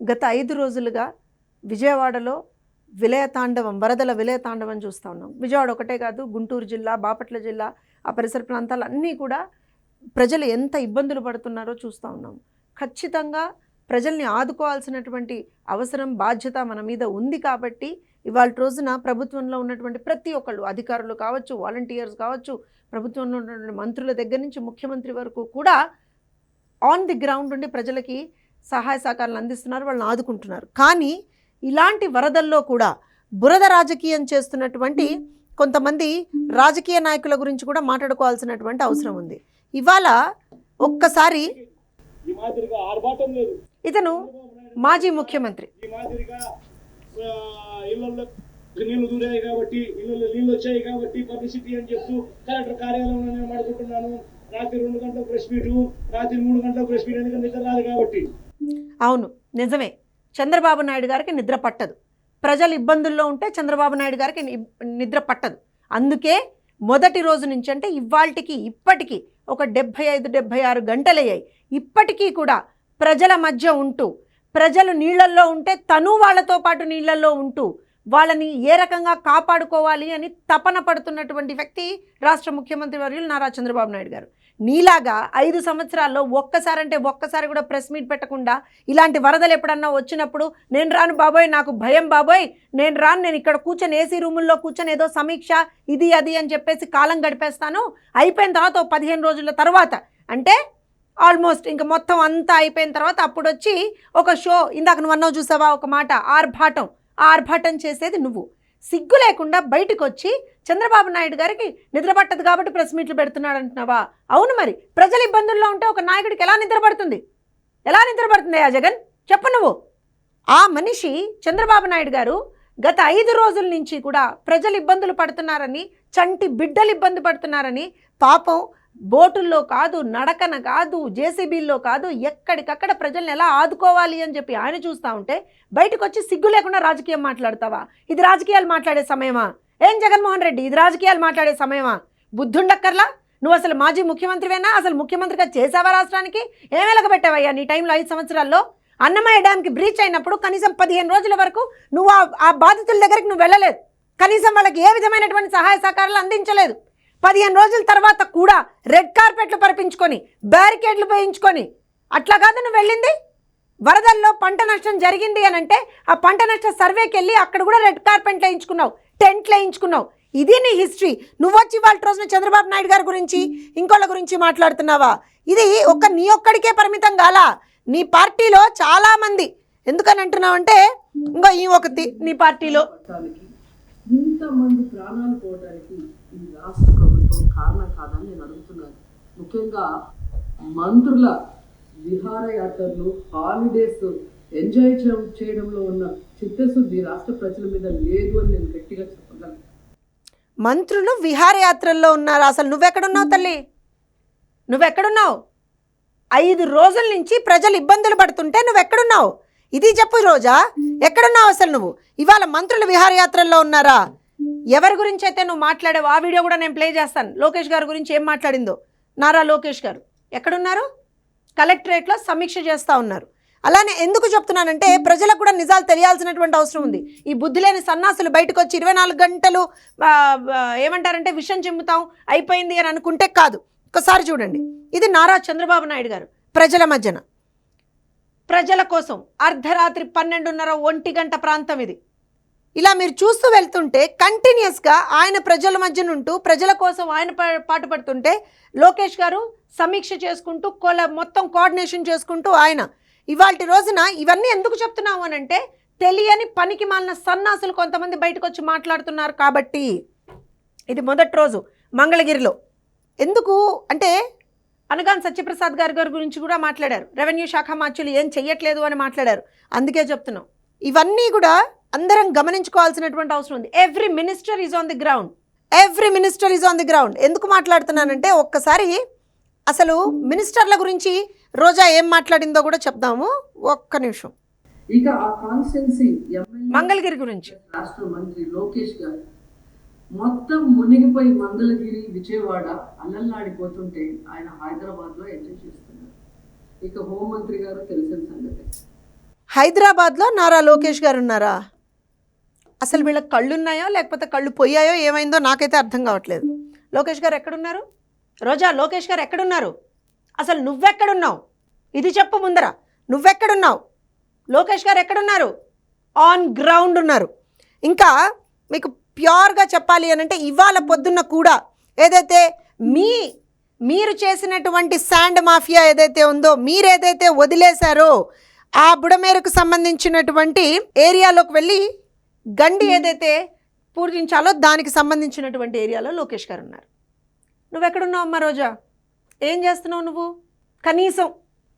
గత ఐదు రోజులుగా విజయవాడలో విలయతాండవం వరదల విలయతాండవం చూస్తూ ఉన్నాం. విజయవాడ ఒకటే కాదు గుంటూరు జిల్లా బాపట్ల జిల్లా ఆ పరిసర ప్రాంతాలు అన్నీ కూడా ప్రజలు ఎంత ఇబ్బందులు పడుతున్నారో చూస్తూ ఉన్నాం. ఖచ్చితంగా ప్రజల్ని ఆదుకోవాల్సినటువంటి అవసరం బాధ్యత మన మీద ఉంది కాబట్టి ఇవాళ రోజున ప్రభుత్వంలో ఉన్నటువంటి ప్రతి ఒక్కళ్ళు అధికారులు కావచ్చు వాలంటీర్స్ కావచ్చు ప్రభుత్వంలో ఉన్నటువంటి మంత్రుల దగ్గర నుంచి ముఖ్యమంత్రి వరకు కూడా ఆన్ ది గ్రౌండ్ ఉండి ప్రజలకి సహాయ సహకారాలు అందిస్తున్నారు వాళ్ళని ఆదుకుంటున్నారు. కానీ ఇలాంటి వరదల్లో కూడా బురద రాజకీయం చేస్తున్నటువంటి కొంతమంది రాజకీయ నాయకుల గురించి కూడా మాట్లాడుకోవాల్సినటువంటి అవసరం ఉంది. ఇవాళ ఒక్కసారి ఇతను మాజీ ముఖ్యమంత్రి. నీళ్ళు దూరాయి కాబట్టి ఇళ్ళల్లో నీళ్ళు వచ్చాయి కాబట్టి పబ్లిసిటీ అని చెప్తూ కలెక్టర్ కార్యాలయంలో నేను మాడుకుంటున్నాను రాత్రి రెండు గంటలకు ప్రెస్ మీటు రాత్రి మూడు గంటలకు ప్రెస్ మీట్ ఎందుకంటే నిద్ర రాదు కాబట్టి. అవును నిజమే. చంద్రబాబు నాయుడు గారికి నిద్ర పట్టదు. ప్రజలు ఇబ్బందుల్లో ఉంటే చంద్రబాబు నాయుడు గారికి నిద్ర పట్టదు. అందుకే మొదటి రోజు నుంచి అంటే ఇవాళకి ఇప్పటికీ ఒక డెబ్భై ఐదు డెబ్భై ఆరు గంటలయ్యాయి. ఇప్పటికీ కూడా ప్రజల మధ్య ఉంటూ ప్రజలు నీళ్ళల్లో ఉంటే తను వాళ్ళతో పాటు నీళ్ళల్లో ఉంటూ వాళ్ళని ఏ రకంగా కాపాడుకోవాలి అని తపన పడుతున్నటువంటి వ్యక్తి రాష్ట్ర ముఖ్యమంత్రి వర్యులు నారా చంద్రబాబు నాయుడు గారు. నీలాగా ఐదు సంవత్సరాల్లో ఒక్కసారంటే ఒక్కసారి కూడా ప్రెస్ మీట్ పెట్టకుండా ఇలాంటి వరదలు ఎప్పుడన్నా వచ్చినప్పుడు నేను రాను బాబోయ్ నాకు భయం బాబోయ్ నేను రాను నేను ఇక్కడ కూర్చొని ఏసీ రూముల్లో కూర్చొని ఏదో సమీక్ష ఇది అది అని చెప్పేసి కాలం గడిపేస్తాను. అయిపోయిన తర్వాత పదిహేను రోజుల తర్వాత అంటే ఆల్మోస్ట్ ఇంకా మొత్తం అంతా అయిపోయిన తర్వాత అప్పుడు వచ్చి ఒక షో ఇందాక నువ్వు అన్నావు చూసావా ఒక మాట ఆర్భాటం. ఆర్భాటం చేసేది నువ్వు. సిగ్గు లేకుండా బయటకు వచ్చి చంద్రబాబు నాయుడు గారికి నిద్ర పట్టదు కాబట్టి ప్రెస్ మీట్లు పెడుతున్నాడు అంటున్నావా? అవును మరి. ప్రజలు ఇబ్బందుల్లో ఉంటే ఒక నాయకుడికి ఎలా నిద్రపడుతుంది? ఎలా నిద్రపడుతుంది ఆ జగన్? చెప్పు నువ్వు. ఆ మనిషి చంద్రబాబు నాయుడు గారు గత ఐదు రోజుల నుంచి కూడా ప్రజలు ఇబ్బందులు పడుతున్నారని చంటి బిడ్డలు ఇబ్బంది పడుతున్నారని పాపం బోటుల్లో కాదు నడకన కాదు జేసీబీల్లో కాదు ఎక్కడికక్కడ ప్రజల్ని ఎలా ఆదుకోవాలి అని చెప్పి ఆయన చూస్తూ ఉంటే బయటకు వచ్చి సిగ్గు లేకుండా రాజకీయం మాట్లాడతావా? ఇది రాజకీయాలు మాట్లాడే సమయమా? ఏం జగన్మోహన్ రెడ్డి? ఇది రాజకీయాలు మాట్లాడే సమయమా? బుద్ధుండక్కర్లా? నువ్వు అసలు మాజీ ముఖ్యమంత్రివేనా? అసలు ముఖ్యమంత్రిగా చేసావా రాష్ట్రానికి? ఏం వెలగబెట్టావయ్యా నీ టైంలో ఐదు సంవత్సరాల్లో? అన్నమయ్య డ్యామ్కి బ్రీచ్ అయినప్పుడు కనీసం పదిహేను రోజుల వరకు నువ్వు ఆ- ఆ బాధితుల దగ్గరికి నువ్వు వెళ్ళలేదు. కనీసం వాళ్ళకి ఏ విధమైనటువంటి సహాయ సహకారాలు అందించలేదు. పదిహేను రోజుల తర్వాత కూడా రెడ్ కార్పెట్లు పరిపించుకొని బ్యారికేడ్లు వేయించుకొని అట్లా కాదు నువ్వు వెళ్ళింది? వరదల్లో పంట నష్టం జరిగింది అని అంటే ఆ పంట నష్ట సర్వేకి వెళ్ళి అక్కడ కూడా రెడ్ కార్పెంట్ వేయించుకున్నావు టెంట్లు వేయించుకున్నావు. ఇది నీ హిస్టరీ. నువ్వు వచ్చి వాళ్ళ రోజున చంద్రబాబు నాయుడు గారి గురించి ఇంకోళ్ళ గురించి మాట్లాడుతున్నావా? ఇది ఒక్క నీ ఒక్కడికే పరిమితం కాలా. నీ పార్టీలో చాలా మంది ఎందుకని అంటున్నావు అంటే ఇంకో ఈ ఒకటి నీ పార్టీలో. ఇంతమంది ప్రాణాలు పోవడానికి ఈ రాష్ట్ర ప్రభుత్వం కారణం కాదని నేను అడుగుతున్నాను ముఖ్యంగా మంత్రుల విహారయాత్రలు హాలిడేస్ ఎంజాయ్ చేయడంలో ఉన్న చిత్తశుద్ధి రాష్ట్ర ప్రజల మీద లేదు అని నేను గట్టిగా చెప్పగలను. మంత్రులు విహారయాత్రల్లో ఉన్నారు. అసలు నువ్వెక్కడున్నావు తల్లి? నువ్వెక్కడున్నావు? ఐదు రోజుల నుంచి ప్రజలు ఇబ్బందులు పడుతుంటే నువ్వెక్కడున్నావు? ఇది చెప్పు రోజా. ఎక్కడున్నావు అసలు నువ్వు? ఇవాళ మంత్రులు విహారయాత్రల్లో ఉన్నారా? ఎవరి గురించి అయితే నువ్వు మాట్లాడావు ఆ వీడియో కూడా నేను ప్లే చేస్తాను. లోకేష్ గారి గురించి ఏం మాట్లాడిందో? నారా లోకేష్ గారు. ఎక్కడున్నారు? కలెక్టరేట్లో సమీక్ష చేస్తూ ఉన్నారు. అలానే ఎందుకు చెప్తున్నానంటే ప్రజలకు కూడా నిజాలు తెలియాల్సినటువంటి అవసరం ఉంది. ఈ బుద్ధి లేని సన్నాసులు బయటకు వచ్చి ఇరవై నాలుగు గంటలు ఏమంటారంటే విషం చెమ్ముతాం అయిపోయింది అని అనుకుంటే కాదు. ఒకసారి చూడండి. ఇది నారా చంద్రబాబు నాయుడు గారు ప్రజల మధ్యన. ప్రజల కోసం అర్ధరాత్రి పన్నెండున్నర ఒంటి గంట ప్రాంతం ఇది. ఇలా మీరు చూస్తూ వెళ్తుంటే కంటిన్యూస్గా ఆయన ప్రజల మధ్య ఉంటూ ప్రజల కోసం ఆయన పా- పాటుపడుతుంటే లోకేష్ గారు సమీక్ష చేసుకుంటూ కొల మొత్తం కోఆర్డినేషన్ చేసుకుంటూ ఆయన ఇవాళ రోజున ఇవన్నీ ఎందుకు చెప్తున్నాము అని అంటే తెలియని పనికి మాలిన సన్నాసులు కొంతమంది బయటకు వచ్చి మాట్లాడుతున్నారు కాబట్టి ఇది మొదటి రోజు మంగళగిరిలో. ఎందుకు అంటే అనగాన్ సత్యప్రసాద్ గారి గారి గురించి కూడా మాట్లాడారు. రెవెన్యూ శాఖ మార్చులు ఏం చెయ్యట్లేదు అని మాట్లాడారు. అందుకే చెప్తున్నాం. ఇవన్నీ కూడా అందరం గమనించుకోవాల్సినటువంటి అవసరం ఉంది. Every minister is on the ground every minister is on the ground ఎందుకు మాట్లాడుతున్నానంటే ఒక్కసారి అసలు మినిస్టర్ల గురించి రోజా ఏం మాట్లాడిందో కూడా చెప్దాము. ఒక్క నిమిషం. ఇక ఆ ఎమ్మెల్యే మంగళగిరి గురించి. రాష్ట్ర మంత్రి లోకేష్ గారు మొత్తం మునిగిపోయి మంగళగిరి విజయవాడ అల్లల్లాడిపోతుంటే ఆయన హైదరాబాద్లో ఎంజాయ్ చేస్తున్నారు. ఇక హోంమంత్రి గారు తెలిసిన సంగతి. హైదరాబాద్లో నారా లోకేష్ గారు ఉన్నారా అసలు వీళ్ళకి కళ్ళు ఉన్నాయో లేకపోతే కళ్ళు పోయాయో ఏమైందో నాకైతే అర్థం కావట్లేదు. లోకేష్ గారు ఎక్కడున్నారు? రోజా లోకేష్ గారు ఎక్కడున్నారు? అసలు నువ్వెక్కడున్నావు? ఇది చెప్పు ముందర. నువ్వెక్కడున్నావు? లోకేష్ గారు ఎక్కడున్నారు? ఆన్ గ్రౌండ్ ఉన్నారు. ఇంకా మీకు ప్యూర్గా చెప్పాలి అని అంటే ఇవాళ పొద్దున్న కూడా ఏదైతే మీ మీరు చేసినటువంటి శాండ్ మాఫియా ఏదైతే ఉందో మీరు ఏదైతే వదిలేశారో ఆ బుడమేరకు సంబంధించినటువంటి ఏరియాలోకి వెళ్ళి గండి ఏదైతే పూజించాలో దానికి సంబంధించినటువంటి ఏరియాలో లోకేష్ గారు ఉన్నారు. నువ్వెక్కడున్నావు అమ్మ రోజా? ఏం చేస్తున్నావు నువ్వు? కనీసం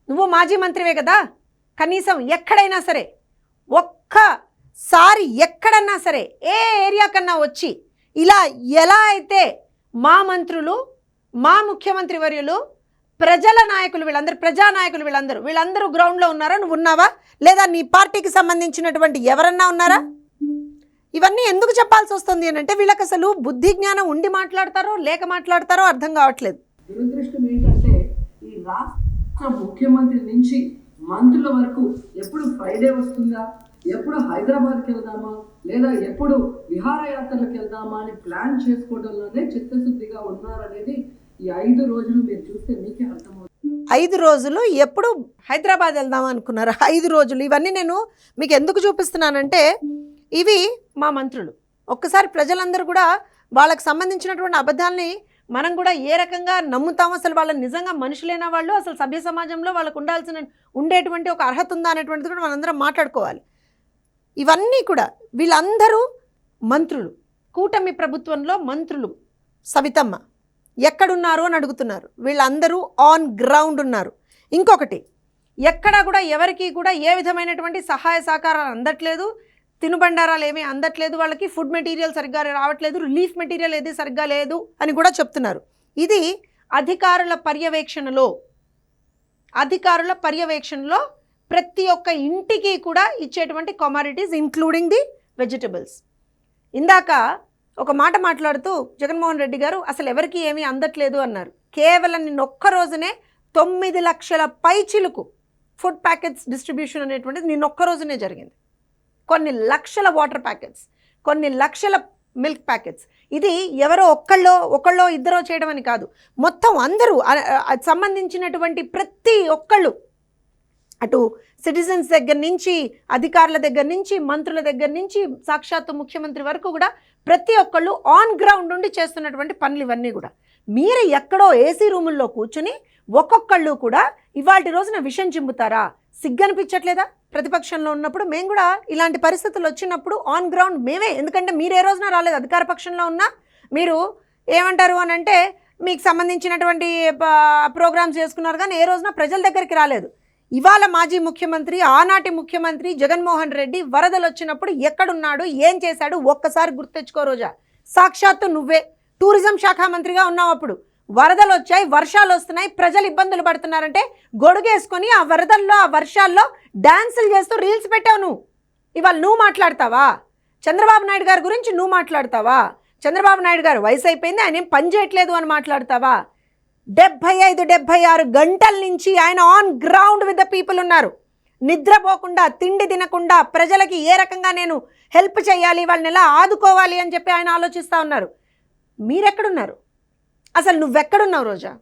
నువ్వు మాజీ మంత్రివే కదా? కనీసం ఎక్కడైనా సరే ఒక్కసారి ఎక్కడన్నా సరే ఏ ఏరియా కన్నా వచ్చి ఇలా ఎలా అయితే మా మంత్రులు మా ముఖ్యమంత్రి వర్యులు ప్రజల నాయకులు వీళ్ళందరూ ప్రజానాయకులు వీళ్ళందరూ వీళ్ళందరూ గ్రౌండ్లో ఉన్నారా? నువ్వు ఉన్నావా? లేదా నీ పార్టీకి సంబంధించినటువంటి ఎవరన్నా ఉన్నారా? ఇవన్నీ ఎందుకు చెప్పాల్సి వస్తుంది అని అంటే వీళ్ళకి అసలు బుద్ధి జ్ఞానం ఉండి మాట్లాడతారో లేక మాట్లాడతారో అర్థం కావట్లేదు. దురదృష్టం ఏంటంటే ఈ రాష్ట్ర ముఖ్యమంత్రి నుంచి మంత్రుల వరకు ఎప్పుడు ఫ్రైడే వస్తుందా? ఎప్పుడు హైదరాబాద్కి వెళ్దామా? లేదా ఎప్పుడు విహారయాత్రలకు వెళ్దామా అని ప్లాన్ చేసుకోవడంలోనే చిత్తశుద్ధిగా ఉన్నారనేది ఈ ఐదు రోజులు మీరు చూస్తే మీకే అర్థమవుతుంది. ఐదు రోజులు ఎప్పుడు హైదరాబాద్ వెళ్దాం అనుకున్నారు? ఐదు రోజులు. ఇవన్నీ నేను మీకు ఎందుకు చూపిస్తున్నానంటే ఇవి మా మంత్రులు. ఒక్కసారి ప్రజలందరూ కూడా వాళ్ళకి సంబంధించినటువంటి అబద్ధాలని మనం కూడా ఏ రకంగా నమ్ముతాం? అసలు వాళ్ళ నిజంగా మనుషులైన వాళ్ళు? అసలు సభ్య సమాజంలో వాళ్ళకు ఉండాల్సిన ఉండేటువంటి ఒక అర్హత ఉందా అనేటువంటిది కూడా మనందరం మాట్లాడుకోవాలి. ఇవన్నీ కూడా వీళ్ళందరూ మంత్రులు. కూటమి ప్రభుత్వంలో మంత్రులు. సవితమ్మ. ఎక్కడున్నారు అని అడుగుతున్నారు. వీళ్ళందరూ ఆన్ గ్రౌండ్ ఉన్నారు. ఇంకొకటి ఎక్కడా కూడా ఎవరికి కూడా ఏ విధమైనటువంటి సహాయ సహకారాలు అందట్లేదు. తినుబండారాలు ఏమీ అందట్లేదు. వాళ్ళకి ఫుడ్ మెటీరియల్ సరిగ్గా రావట్లేదు. రిలీఫ్ మెటీరియల్ ఏది సరిగ్గా లేదు అని కూడా చెప్తున్నారు. ఇది అధికారుల పర్యవేక్షణలో అధికారుల పర్యవేక్షణలో ప్రతి ఒక్క ఇంటికి కూడా ఇచ్చేటువంటి కమాడిటీస్ ఇంక్లూడింగ్ ది వెజిటబుల్స్ ఇందాక ఒక మాట మాట్లాడుతూ జగన్మోహన్ రెడ్డి గారు అసలు ఎవరికి ఏమీ అందట్లేదు అన్నారు. కేవలం నిన్న ఒక్క రోజునే తొమ్మిది లక్షల పైచిలుకు ఫుడ్ ప్యాకెట్స్ డిస్ట్రిబ్యూషన్ అనేటువంటిది నిన్న ఒక్క రోజునే జరిగింది. కొన్ని లక్షల వాటర్ ప్యాకెట్స్ కొన్ని లక్షల మిల్క్ ప్యాకెట్స్ ఇది ఎవరో ఒక్కళ్ళో ఒకళ్ళో ఇద్దరో చేయడం అని కాదు. మొత్తం అందరూ సంబంధించినటువంటి ప్రతి ఒక్కళ్ళు అటు సిటిజన్స్ దగ్గర నుంచి అధికారుల దగ్గర నుంచి మంత్రుల దగ్గర నుంచి సాక్షాత్తు ముఖ్యమంత్రి వరకు కూడా ప్రతి ఒక్కళ్ళు ఆన్ గ్రౌండ్ ఉండి చేస్తున్నటువంటి పనులు ఇవన్నీ కూడా. మీరు ఎక్కడో ఏసీ రూముల్లో కూర్చుని ఒక్కొక్కళ్ళు కూడా ఇవాటి రోజున విషం చింపుతారా? సిగ్గనిపించట్లేదా? ప్రతిపక్షంలో ఉన్నప్పుడు మేము కూడా ఇలాంటి పరిస్థితులు వచ్చినప్పుడు ఆన్ గ్రౌండ్ మేమే. ఎందుకంటే మీరు ఏ రోజున రాలేదు? అధికార పక్షంలో ఉన్నా మీరు ఏమంటారు అని అంటే మీకు సంబంధించినటువంటి ప్రోగ్రామ్స్ చేసుకున్నారు కానీ ఏ రోజున ప్రజల దగ్గరికి రాలేదు. ఇవాళ మాజీ ముఖ్యమంత్రి ఆనాటి ముఖ్యమంత్రి జగన్మోహన్ రెడ్డి వరదలు వచ్చినప్పుడు ఎక్కడున్నాడు ఏం చేశాడు ఒక్కసారి గుర్తెచ్చుకో రోజా. సాక్షాత్తు నువ్వే. టూరిజం శాఖ మంత్రిగా ఉన్నావు అప్పుడు. వరదలు వచ్చాయి వర్షాలు వస్తున్నాయి ప్రజలు ఇబ్బందులు పడుతున్నారంటే గొడుగేసుకొని ఆ వరదల్లో ఆ వర్షాల్లో డాన్సులు చేస్తూ రీల్స్ పెట్టావు నువ్వు. ఇవాళ నువ్వు మాట్లాడతావా? చంద్రబాబు నాయుడు గారి గురించి నువ్వు మాట్లాడతావా? చంద్రబాబు నాయుడు గారు వయసు అయిపోయింది ఆయన ఏం పని చేయట్లేదు అని మాట్లాడతావా? డెబ్భై ఐదు డెబ్భై ఆరు గంటల నుంచి ఆయన on ground with the people ఉన్నారు. నిద్రపోకుండా తిండి తినకుండా ప్రజలకి ఏ రకంగా నేను హెల్ప్ చేయాలి వాళ్ళని ఎలా ఆదుకోవాలి అని చెప్పి ఆయన ఆలోచిస్తూ ఉన్నారు. మీరెక్కడున్నారు? అసలు నువ్వెక్కడున్నావు రోజా?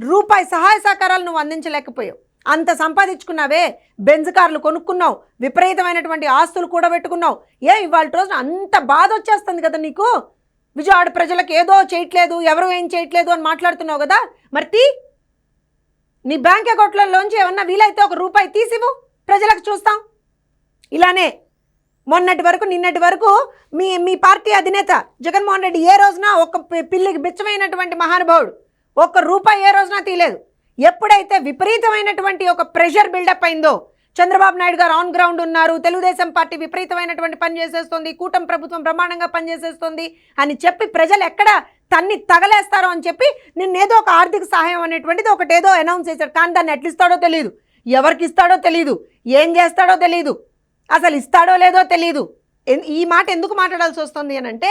రూపాయి సహాయ సహకారాలు నువ్వు అందించలేకపోయావు. అంత సంపాదించుకున్నావే బెంజ్ కార్లు కొనుక్కున్నావు విపరీతమైనటువంటి ఆస్తులు కూడా పెట్టుకున్నావు ఏ ఇవాళ రోజున అంత బాధ వచ్చేస్తుంది కదా నీకు? విజయవాడ ప్రజలకు ఏదో చేయట్లేదు ఎవరు ఏం చేయట్లేదు అని మాట్లాడుతున్నావు కదా? మరి తీ. నీ బ్యాంక్ అకౌంట్లలోంచి ఏమన్నా వీలైతే ఒక రూపాయి తీసివు ప్రజలకు చూస్తాం. ఇలానే మొన్నటి వరకు నిన్నటి వరకు మీ మీ పార్టీ అధినేత జగన్మోహన్ రెడ్డి ఏ రోజున ఒక పిల్లికి బిచ్చమైనటువంటి మహానుభావుడు ఒక్క రూపాయి ఏ రోజున తీయలేదు. ఎప్పుడైతే విపరీతమైనటువంటి ఒక ప్రెషర్ బిల్డప్ అయిందో చంద్రబాబు నాయుడు గారు ఆన్ గ్రౌండ్ ఉన్నారు. తెలుగుదేశం పార్టీ విపరీతమైనటువంటి పని చేసేస్తుంది. కూటమి ప్రభుత్వం బ్రహ్మాండంగా పనిచేసేస్తుంది అని చెప్పి ప్రజలు ఎక్కడ తన్ని తగలేస్తారో అని చెప్పి నిన్నేదో ఒక ఆర్థిక సహాయం అనేటువంటిది ఒకటేదో అనౌన్స్ చేశాడు కానీ దాన్ని ఎట్లిస్తాడో తెలియదు ఎవరికి ఇస్తాడో తెలియదు ఏం చేస్తాడో తెలియదు అసలు ఇస్తాడో లేదో తెలియదు ఎన్- ఈ మాట ఎందుకు మాట్లాడాల్సి వస్తుంది అని అంటే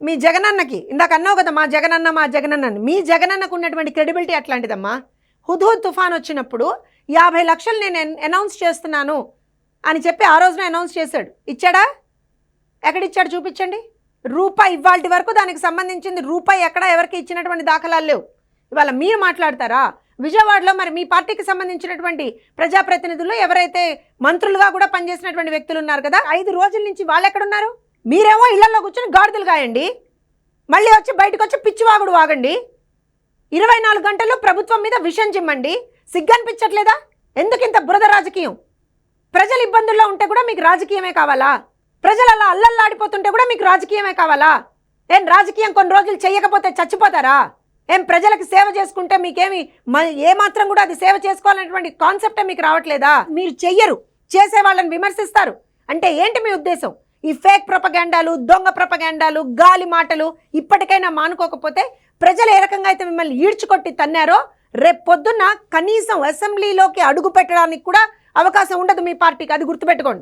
మీ జగనన్నకి ఇందాక అన్నావు కదా మా జగనన్న మా జగనన్న మీ జగనన్నకు ఉన్నటువంటి క్రెడిబిలిటీ అట్లాంటిదమ్మా హుద్హుద్ తుఫాన్ వచ్చినప్పుడు యాభై లక్షలు నేను ఎన్- అనౌన్స్ చేస్తున్నాను అని చెప్పి ఆ రోజున అనౌన్స్ చేశాడు. ఇచ్చాడా? ఎక్కడిచ్చాడు చూపించండి. రూపాయి ఇవాళ వరకు దానికి సంబంధించింది రూపాయి ఎక్కడ ఎవరికి ఇచ్చినటువంటి దాఖలాలు లేవు. ఇవాళ మీరు మాట్లాడతారా? విజయవాడలో మరి మీ పార్టీకి సంబంధించినటువంటి ప్రజాప్రతినిధులు ఎవరైతే మంత్రులుగా కూడా పనిచేసినటువంటి వ్యక్తులు ఉన్నారు కదా ఐదు రోజుల నుంచి వాళ్ళు ఎక్కడున్నారు? మీరేమో ఇళ్ళలో కూర్చొని గాడిదలు కాయండి మళ్ళీ వచ్చి బయటకు వచ్చి పిచ్చివాగుడు వాగండి. ఇరవై నాలుగు గంటల్లో ప్రభుత్వం మీద విషం చిమ్మండి. సిగ్గనిపించట్లేదా? ఎందుకు ఇంత బురద రాజకీయం? ప్రజలు ఇబ్బందుల్లో ఉంటే కూడా మీకు రాజకీయమే కావాలా? ప్రజలు అలా అల్లల్లాడిపోతుంటే కూడా మీకు రాజకీయమే కావాలా? ఏం రాజకీయం కొన్ని రోజులు చేయకపోతే చచ్చిపోతారా? ఏం ప్రజలకు సేవ చేసుకుంటే మీకేమి ఏమాత్రం ఏ మాత్రం కూడా అది సేవ చేసుకోవాలనేటువంటి కాన్సెప్టే మీకు రావట్లేదా? మీరు చెయ్యరు చేసే వాళ్ళని విమర్శిస్తారు. అంటే ఏంటి మీ ఉద్దేశం? ఈ ఫేక్ ప్రపగాండాలు దొంగ ప్రపగాండాలు గాలి మాటలు ఇప్పటికైనా మానుకోకపోతే ప్రజలు ఏ రకంగా అయితే మిమ్మల్ని ఈడ్చుకొట్టి తన్నారో రేపు పొద్దున్న కనీసం అసెంబ్లీలోకి అడుగు పెట్టడానికి కూడా అవకాశం ఉండదు మీ పార్టీకి. అది గుర్తుపెట్టుకోండి.